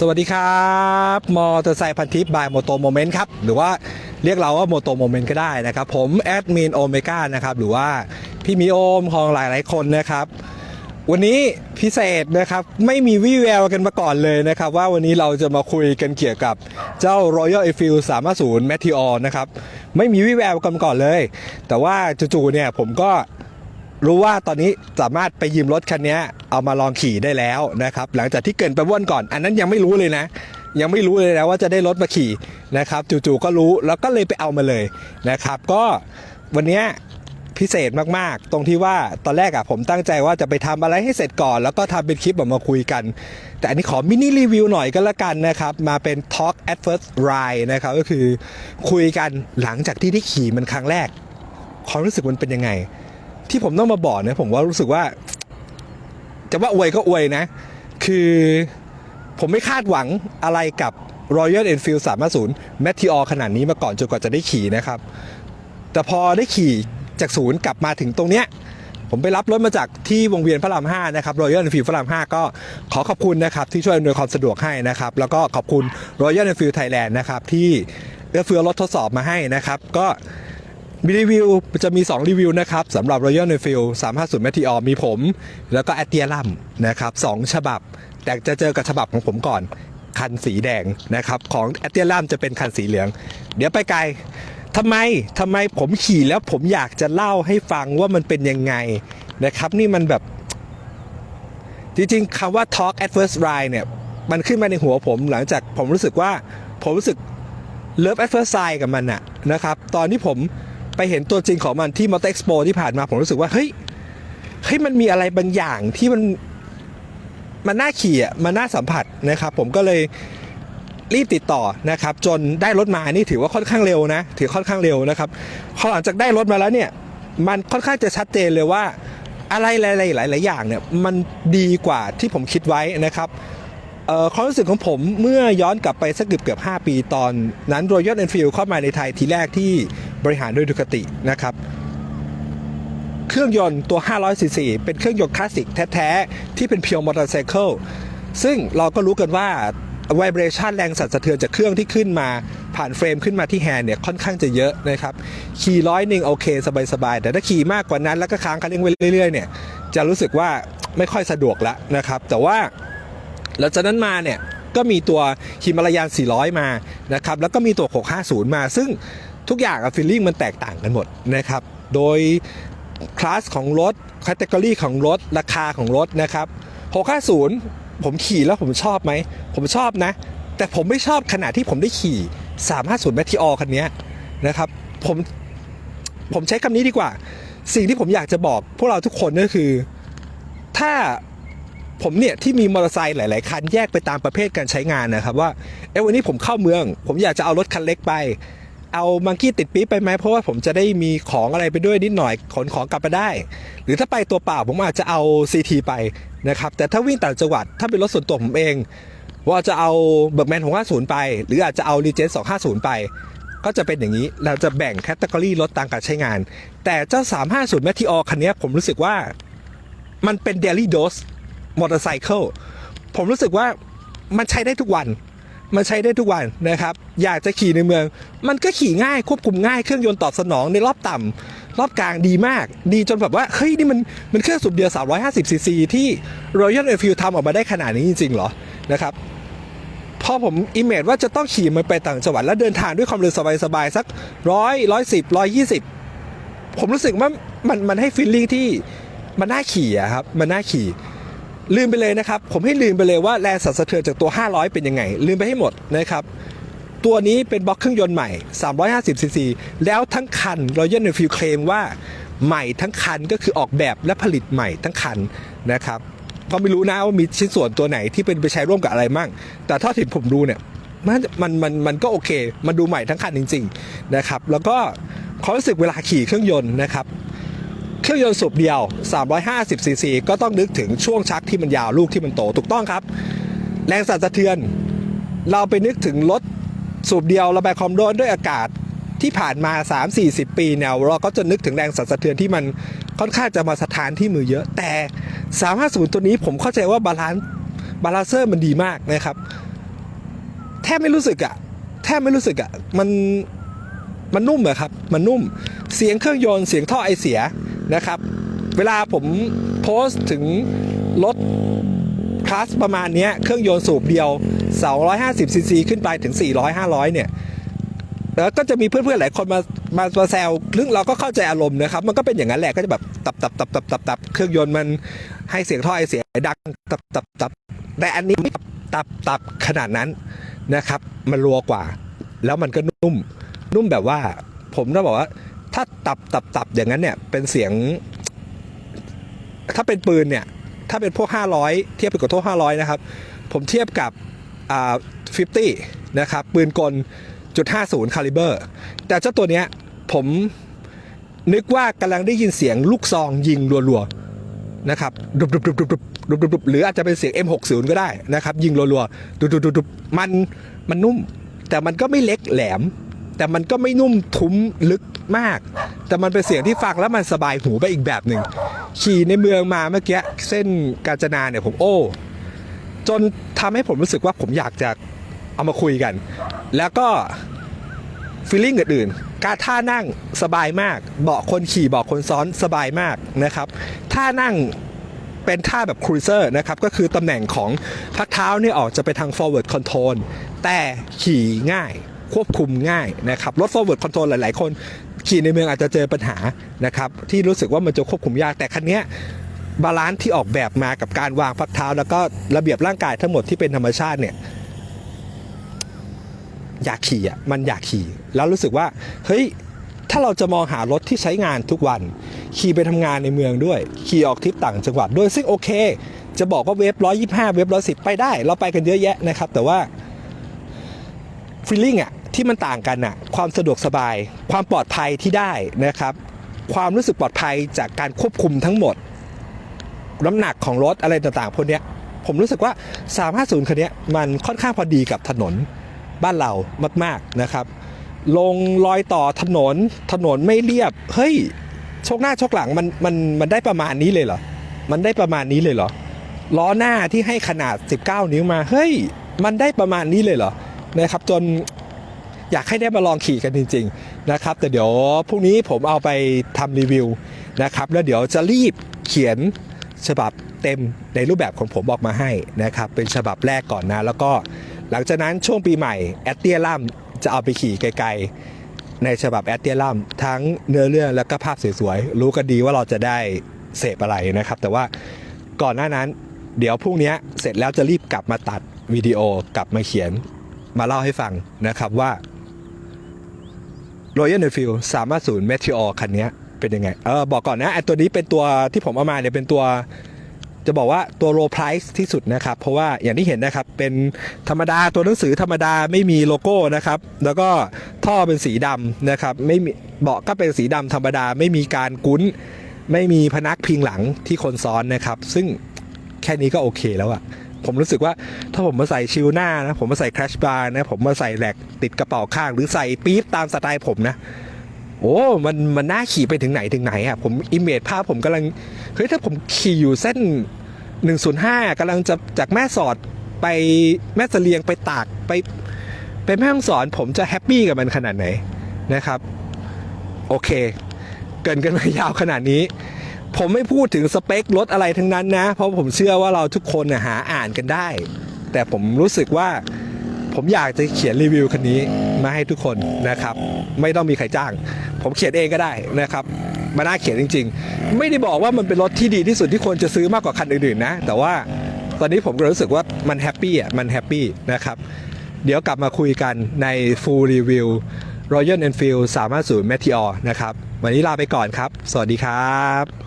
สวัสดีครับมอเตอร์ไซค์พันทิปบายโมโตโมเมนต์ครับหรือว่าเรียกเราว่าโมโตโมเมนต์ก็ได้นะครับ ผมแอดมินโอเมก้านะครับหรือว่าพี่มีโอมของหลายๆคนนะครับ วันนี้พิเศษนะครับไม่มีวี่แววกันมาก่อนเลยนะครับ ว่าวันนี้เราจะมาคุยกันเกี่ยวกับเจ้า Royal Enfield 350 Meteor นะครับ ไม่มีวี่แววกันมาก่อนเลย แต่ว่าจู่ๆเนี่ยผมก็ รู้ว่าตอนนี้สามารถไปยืมรถคันนี้เอามาลองขี่ได้แล้วนะครับหลังจากที่เกินไปว่นก่อน อันนั้นยังไม่รู้เลยนะ ยังไม่รู้เลยนะว่าจะได้รถมาขี่นะครับจู่ๆก็รู้แล้วก็เลยไปเอามาเลยนะครับ ก็วันนี้พิเศษมากๆ ตรงที่ว่าตอนแรกอะผมตั้งใจว่าจะไปทำอะไรให้เสร็จก่อน แล้วก็ทำเป็นคลิปออกมาคุยกัน แต่อันนี้ขอมินิรีวิวหน่อยก็แล้วกันนะครับ มาเป็น Talk at first ride นะครับ ก็คือคุยกันหลังจากที่ได้ขี่มันครั้งแรก ความรู้สึกมันเป็นยังไง ที่ผมต้องมาบอกเนี่ยผมว่ารู้สึกว่า จะว่าอวยก็อวยนะ คือผมไม่คาดหวังอะไรกับ Royal Enfield 350 Meteor ขนาดนี้มาก่อนจนกว่าจะได้ขี่นะครับ แต่พอได้ขี่จากศูนย์กลับมาถึงตรงเนี้ยผมไปรับรถมาจากที่วงเวียนพระราม 5 นะครับ Royal Enfield พระราม 5 ก็ขอขอบคุณนะครับ ที่ช่วยอำนวยความสะดวกให้นะครับ แล้วก็ขอบคุณ Royal Enfield Thailand นะครับ ที่เอื้อเฟื้อรถทดสอบมาให้นะครับ ก็ มีรีวิวจะมี 2 รีวิวนะครับสำหรับ Royal Enfield 350 Meteor มีผม แล้วก็ a t i a l u m นะครับสองฉบับ แต่จะเจอกับฉบับของผมก่อน คันสีแดงนะครับ ของ a t i a l u m จะเป็นคันสีเหลือง เดี๋ยวไปไกลทำไมทำไมผมขี่แล้วผมอยากจะเล่าให้ฟังว่ามันเป็นยังไงนะครับ นี่มันแบบ จริงๆคำว่า talk at first ride เนี่ย มันขึ้นมาในหัวผมหลังจากผมรู้สึกว่าผมรู้สึก love at first sight กับมันอะนะครับ ตอนที่ผม ไปเห็นตัวจริงของมันที่ Motor Expo ที่ผ่านมาผมรู้สึกว่าเฮ้ยเฮ้ยมันมีอะไรบางอย่างที่มันมันน่าขี่อะมันน่าสัมผัสนะครับ ผมก็เลยรีบติดต่อนะครับ จนได้รถมานี่ถือว่าค่อนข้างเร็วนะ ถือค่อนข้างเร็วนะครับพอหลังจากได้รถมาแล้วเนี่ยมันค่อนข้างจะชัดเจนเลยว่าอะไรหลายๆหลายๆอย่างเนี่ยมันดีกว่าที่ผมคิดไว้นะครับเอ่อความรู้สึกของผมเมื่อย้อนกลับไปสักเกือบเกือบ5ปีตอนนั้น Royal Enfield เข้ามาในไทยทีแรกที่ บริหารโดยดูคตินะครับเครื่องยนต์ตัว 500cc เป็นเครื่องยนต์คลาสสิกแท้ ๆ ที่เป็นเพียวมอเตอร์ไซเคิลซึ่งเราก็รู้กันว่า vibration แรงสั่นสะเทือนจากเครื่องที่ขึ้นมาผ่านเฟรมขึ้นมาที่แฮนด์เนี่ยค่อนข้างจะเยอะนะครับ ขี่ร้อยหนึ่งโอเคสบายๆ แต่ถ้าขี่มากกว่านั้นแล้วก็ค้างคันเร่งไปเรื่อยๆเนี่ยจะรู้สึกว่าไม่ค่อยสะดวกละนะครับ แต่ว่าหลังจากนั้นมาเนี่ยก็มีตัวฮิมาลายัน 400 มานะครับแล้วก็มีตัว 650 มา ซึ่ง ทุกอย่างอะฟีลลิ่งมันแตกต่างกันหมดนะครับ โดยคลาสของรถแคตตากรีของรถ ราคาของรถนะครับ650 ผมขี่แล้วผมชอบไหม ผมชอบนะ แต่ผมไม่ชอบขนาดที่ผมได้ขี่ 350 m e t e o r คันนี้นะครับ ผม ผมใช้คำนี้ดีกว่า สิ่งที่ผมอยากจะบอก พวกเราทุกคนก็คือ ถ้าผมเนี่ยที่มีมอเตอร์ไซค์หลาย ๆ คันแยกไปตามประเภทการใช้งานนะครับว่า เอ้วันนี้ผมเข้าเมือง ผมอยากจะเอารถคันเล็กไป เอามังกี้ติดปี๊บไปไหมเพราะว่าผมจะได้มีของอะไรไปด้วยนิดหน่อยขนของกลับมาได้ หรือถ้าไปตัวเปล่าผมอาจจะเอา CT ไปนะครับแต่ถ้าวิ่งต่างจังหวัดถ้าเป็นรถส่วนตัวผมเอง ว่าจะเอาเบิร์กแมน650 ไป หรืออาจจะเอารีเจน250 ไป ก็จะเป็นอย่างนี้เราจะแบ่งแคตตากรีรถตามการใช้งาน แต่เจ้า 350 m e t e o r คันนี้ผมรู้สึกว่ามันเป็น daily dose มอเตอร์ไซค์ผมรู้สึกว่ามันใช้ได้ทุกวัน มันใช้ได้ทุกวันนะครับ อยากจะขี่ในเมือง มันก็ขี่ง่ายควบคุมง่ายเครื่องยนต์ตอบสนองในรอบต่ำรอบกลางดีมาก ดีจนแบบว่าเฮ้ยนี่มันมันเครื่องสูบเดียว 350ซีซีที่ Royal Enfield ทำออกมาได้ขนาดนี้จริงๆหรอนะครับพอผมอิมเมจว่าจะต้องขี่มันไปต่างจังหวัดแล้วเดินทางด้วยความเร็วสบายๆสักร้อยร้อยสิบร้อยยี่สิบผมรู้สึกว่ามันมันให้ฟีลลิ่งที่มันน่าขี่อะครับมันน่าขี่ ลืมไปเลยนะครับ ผมให้ลืมไปเลยว่าแรงสั่นสะเทือนจากตัว 500 เป็นยังไง ลืมไปให้หมดนะครับ ตัวนี้เป็นบล็อกเครื่องยนต์ใหม่ 350ซีซีแล้วทั้งคัน Royal Enfield เคลมว่าใหม่ทั้งคันก็คือออกแบบและผลิตใหม่ทั้งคันนะครับก็ไม่รู้นะว่ามีชิ้นส่วนตัวไหนที่เป็นไปใช้ร่วมกับอะไรมั่ง แต่ท่าที่ผมดูเนี่ยมันมันมันมันก็โอเค มันดูใหม่ทั้งคันจริง ๆ นะครับ แล้วก็ความรู้สึกเวลาขี่เครื่องยนต์นะครับ เครื่องยนต์สูบเดียว 350ซีซีก็ต้องนึกถึงช่วงชักที่มันยาวลูกที่มันโตถูกต้องครับ แรงสั่นสะเทือน เราไปนึกถึงรถสูบเดียวระบายความร้อนด้วยอากาศที่ผ่านมา 3-40 ปีเนี่ยเราก็จะนึกถึงแรงสั่นสะเทือนที่มันค่อนข้างจะมาสถานที่มือเยอะ แต่ 350 ตัวนี้ผมเข้าใจว่าบาลานซ์บาลานเซอร์มันดีมากนะครับแทบไม่รู้สึกอะแทบไม่รู้สึกอะมันมันนุ่มอะครับ มันนุ่ม เสียงเครื่องยนต์ เสียงท่อไอเสีย นะครับ เวลาผมโพสต์ถึงรถคลาสประมาณนี้เครื่องยนต์สูบเดียว 250ซีซีขึ้นไปถึง 400 500 เนี่ย แล้วก็จะมีเพื่อนๆหลายคนมามามาแซวซึ่งเราก็เข้าใจอารมณ์นะครับ มันก็เป็นอย่างนั้นแหละก็จะแบบตับตับตับตับตับตับเครื่องยนต์มันให้เสียงท่อไอเสียดังตับตับตับแต่อันนี้ไม่ตับตับขนาดนั้นนะครับ มันรัวกว่า แล้วมันก็นุ่ม นุ่มแบบว่า ผมต้องบอกว่า ถ้าตับตับตับอย่างนั้นเนี่ยเป็นเสียง ถ้าเป็นปืนเนี่ย ถ้าเป็นพวก 500 เทียบกับโทษ500 นะครับ ผมเทียบกับอ่า50 นะครับ ปืนกลจุด50คาลิเบอร์แต่เจ้าตัวเนี้ยผมนึกว่ากำลังได้ยินเสียงลูกซองยิงรัวๆนะครับดุบดุบดุบดุบดุบดุบหรืออาจจะเป็นเสียง M60 ก็ได้นะครับ ยิงรัวๆดุบดุบดุบมันมันนุ่ม แต่มันก็ไม่เล็กแหลม แต่มันก็ไม่นุ่มทุ้มลึกมาก แต่มันเป็นเสียงที่ฟังแล้วมันสบายหูไปอีกแบบหนึ่งขี่ในเมืองมาเมื่อกี้เส้นกาญจนาเนี่ยผมโอ้ จนทำให้ผมรู้สึกว่าผมอยากจะเอามาคุยกัน แล้วก็ฟีลลิ่งอื่นๆ การท่านั่งสบายมาก เบาะคนขี่เบาะคนซ้อนสบายมากนะครับ ท่านั่งเป็นท่าแบบครูเซอร์นะครับ ก็คือตำแหน่งของพักเท้าเนี่ยออกจะไปทาง forward control แต่ขี่ง่าย ควบคุมง่ายนะครับรถ forward control หลาย ๆ คนขี่ในเมืองอาจจะเจอปัญหานะครับที่รู้สึกว่ามันจะควบคุมยากแต่คันนี้บาลานซ์ที่ออกแบบมากับการวางพักเท้า แล้วก็ระเบียบร่างกายทั้งหมดที่เป็นธรรมชาติเนี่ยอยากขี่อะมันอยากขี่ แล้วรู้สึกว่าเฮ้ยถ้าเราจะมองหารถที่ใช้งานทุกวัน ขี่ไปทำงานในเมืองด้วย ขี่ออกทริปต่างจังหวัดด้วยซึ่งโอเค จะบอกว่าเวฟร้อยยี่ห้าเวฟร้อยสิบไปได้ เราไปกันเยอะแยะนะครับ แต่ว่า ฟีลลิ่งอะที่มันต่างกันอะความสะดวกสบาย ความปลอดภัยที่ได้นะครับ ความรู้สึกปลอดภัยจากการควบคุมทั้งหมด น้ำหนักของรถอะไรต่างๆพวกเนี้ยผมรู้สึกว่า 350 คันเนี้ยมันค่อนข้างพอดีกับถนนบ้านเรามากๆนะครับ ลงรอยต่อถนนถนนไม่เรียบ เฮ้ยชกหน้าชกหลังมันมันมันได้ประมาณนี้เลยเหรอ มันได้ประมาณนี้เลยเหรอ ล้อหน้าที่ให้ขนาด 19 นิ้วมา เฮ้ย มันได้ประมาณนี้เลยเหรอ นะครับจนอยากให้ได้มาลองขี่กันจริง ๆนะครับ แต่เดี๋ยวพรุ่งนี้ผมเอาไปทำรีวิวนะครับแล้วเดี๋ยวจะรีบเขียนฉบับเต็มในรูปแบบของผมออกมาให้นะครับเป็นฉบับแรกก่อนนะ แล้วก็หลังจากนั้นช่วงปีใหม่แอตเตียลัมจะเอาไปขี่ไกลๆ ในฉบับแอตเตียลัมทั้งเนื้อเรื่องแล้วก็ภาพสวยๆรู้กันดีว่าเราจะได้เสพอะไรนะครับ แต่ว่าก่อนหน้านั้นเดี๋ยวพรุ่งนี้เสร็จแล้วจะรีบกลับมาตัดวิดีโอกลับมาเขียน มาเล่าให้ฟังนะครับว่า Royal Enfield 350 Meteor คันนี้เป็นยังไง เออบอกก่อนนะไอตัวนี้เป็นตัวที่ผมเอามาเนี่ยเป็นตัวจะบอกว่าตัว low price ที่สุดนะครับ เพราะว่าอย่างที่เห็นนะครับเป็นธรรมดาตัวหนังสือธรรมดาไม่มีโลโก้นะครับ แล้วก็ท่อเป็นสีดำนะครับ ไม่มีเบาะก็เป็นสีดำธรรมดา ไม่มีการกุ้น ไม่มีพนักพิงหลังที่คนซ้อนนะครับ ซึ่งแค่นี้ก็โอเคแล้วอะ ผมรู้สึกว่าถ้าผมมาใส่ชิลหน้านะ ผมมาใส่ค a ชบาร์นะ ผมมาใส่แหลกติดกระเป๋าข้าง หรือใส่ปี๊บตามสไตล์ผมนะ โอ้ มันมันน่าขี่ไปถึงไหนถึงไหนอะผมอิมเมจภาพผมกำลังเฮ้ยถ้าผมขี่อยู่เส้น 105กำลังจะจากแม่สอดไปแม่เสลียงไปตากไปไปแม่ฮ่องสอนผมจะแฮปปี้กับมันขนาดไหนนะครับ โอเค เกินกันมายาวขนาดนี้ ผมไม่พูดถึงสเปครถอะไรทั้งนั้นนะ เพราะผมเชื่อว่าเราทุกคนนะหาอ่านกันได้ แต่ผมรู้สึกว่าผมอยากจะเขียนรีวิวคันนี้มาให้ทุกคนนะครับ ไม่ต้องมีใครจ้าง ผมเขียนเองก็ได้นะครับมาน่าเขียนจริง ๆ ไม่ได้บอกว่ามันเป็นรถที่ดีที่สุดที่ควรจะซื้อมากกว่าคันอื่นๆนะ แต่ว่าตอนนี้ผมก็รู้สึกว่ามันแฮปปี้อะมันแฮปปี้นะครับเดี๋ยวกลับมาคุยกันใน full review Royal Enfield 350 Meteor นะครับ วันนี้ลาไปก่อนครับ สวัสดีครับ